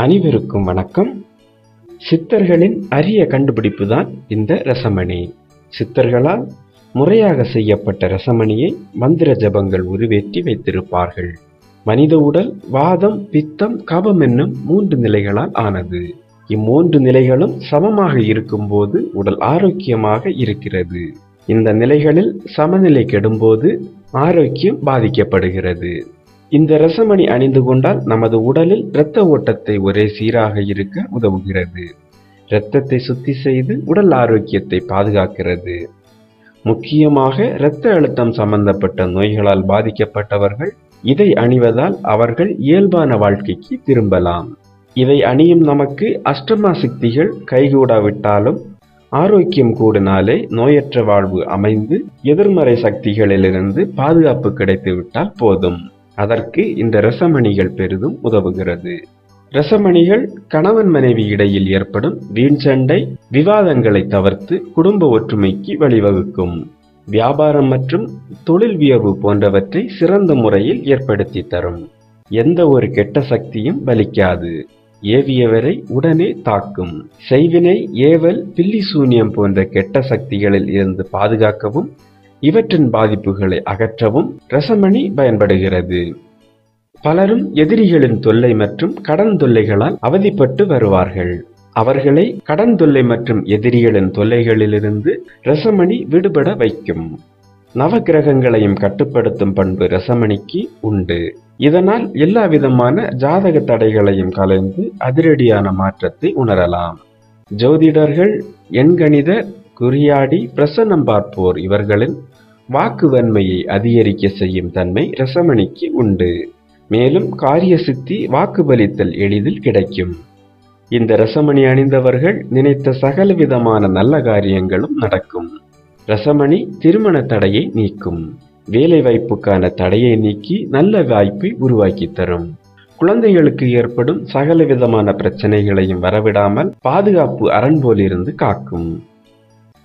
அனைவருக்கும் வணக்கம். சித்தர்களின் அரிய கண்டுபிடிப்பு தான் இந்த ரசமணி. சித்தர்களால் முறையாக செய்யப்பட்ட ரசமணியை மந்திர ஜபங்கள் உருவேற்றி வைத்திருப்பார்கள். மனித உடல் வாதம் பித்தம் கபம் என்னும் மூன்று நிலைகளால் ஆனது. இம்மூன்று நிலைகளும் சமமாக இருக்கும்போது உடல் ஆரோக்கியமாக இருக்கிறது. இந்த நிலைகளில் சமநிலை கெடும்போது ஆரோக்கியம் பாதிக்கப்படுகிறது. இந்த ரசமணி அணிந்து கொண்டால் நமது உடலில் இரத்த ஓட்டத்தை ஒரே சீராக இருக்க உதவுகிறது. இரத்தத்தை சுத்தி செய்து உடல் ஆரோக்கியத்தை பாதுகாக்கிறது. முக்கியமாக இரத்த அழுத்தம் சம்பந்தப்பட்ட நோய்களால் பாதிக்கப்பட்டவர்கள் இதை அணிவதால் அவர்கள் இயல்பான வாழ்க்கைக்கு திரும்பலாம். இதை அணியும் நமக்கு அஷ்டமா சக்திகள் கைகூடாவிட்டாலும் ஆரோக்கியம் கூடினாலே நோயற்ற வாழ்வு அமைந்து எதிர்மறை சக்திகளிலிருந்து பாதுகாப்பு கிடைத்துவிட்டால் போதும். அதற்கு இந்த ரசமணிகள் பெரிதும் உதவுகிறது. ரசமணிகள் கணவன் மனைவி இடையில் ஏற்படும் வீண் சண்டை விவாதங்களை தவிர்த்து குடும்ப ஒற்றுமைக்கு வழிவகுக்கும். வியாபாரம் மற்றும் தொழில் வியவு போன்றவற்றை சிறந்த முறையில் ஏற்படுத்தி தரும். எந்த ஒரு கெட்ட சக்தியும் பலிக்காது. ஏவியவரை உடனே தாக்கும். செய்வினை ஏவல் பில்லி சூனியம் போன்ற கெட்ட சக்திகளில் இருந்து பாதுகாக்கவும் இவற்றின் பாதிப்புகளை அகற்றவும் ரசமணி பயன்படுகிறது. பலரும் எதிரிகளின் தொல்லை மற்றும் கடன் தொல்லைகளால் அவதிப்பட்டு வருவார்கள். அவர்களை கடன் தொல்லை மற்றும் எதிரிகளின் தொல்லைகளிலிருந்து ரசமணி விடுபட வைக்கும். நவகிரகங்களையும் கட்டுப்படுத்தும் பண்பு ரசமணிக்கு உண்டு. இதனால் எல்லா விதமான ஜாதக தடைகளையும் கலைந்து அதிரடியான மாற்றத்தை உணரலாம். ஜோதிடர்கள் எண்கணித குறியாடி பிரசன்னம் பார்ப்போர். இவர்களின் வாக்கு வன்மையை அதிகரிக்க செய்யும் தன்மை ரசமணிக்கு உண்டு. மேலும் காரிய சித்தி வாக்குபலித்தல் எளிதில் கிடைக்கும். இந்த ரசமணி அணிந்தவர்கள் நினைத்த சகல விதமான நல்ல காரியங்களும் நடக்கும். ரசமணி திருமண தடையை நீக்கும். வேலை வாய்ப்புக்கான தடையை நீக்கி நல்ல வாய்ப்பை உருவாக்கி தரும். குழந்தைகளுக்கு ஏற்படும் சகல விதமான பிரச்சனைகளையும் வரவிடாமல் பாதுகாப்பு அரண் போலிருந்து காக்கும்.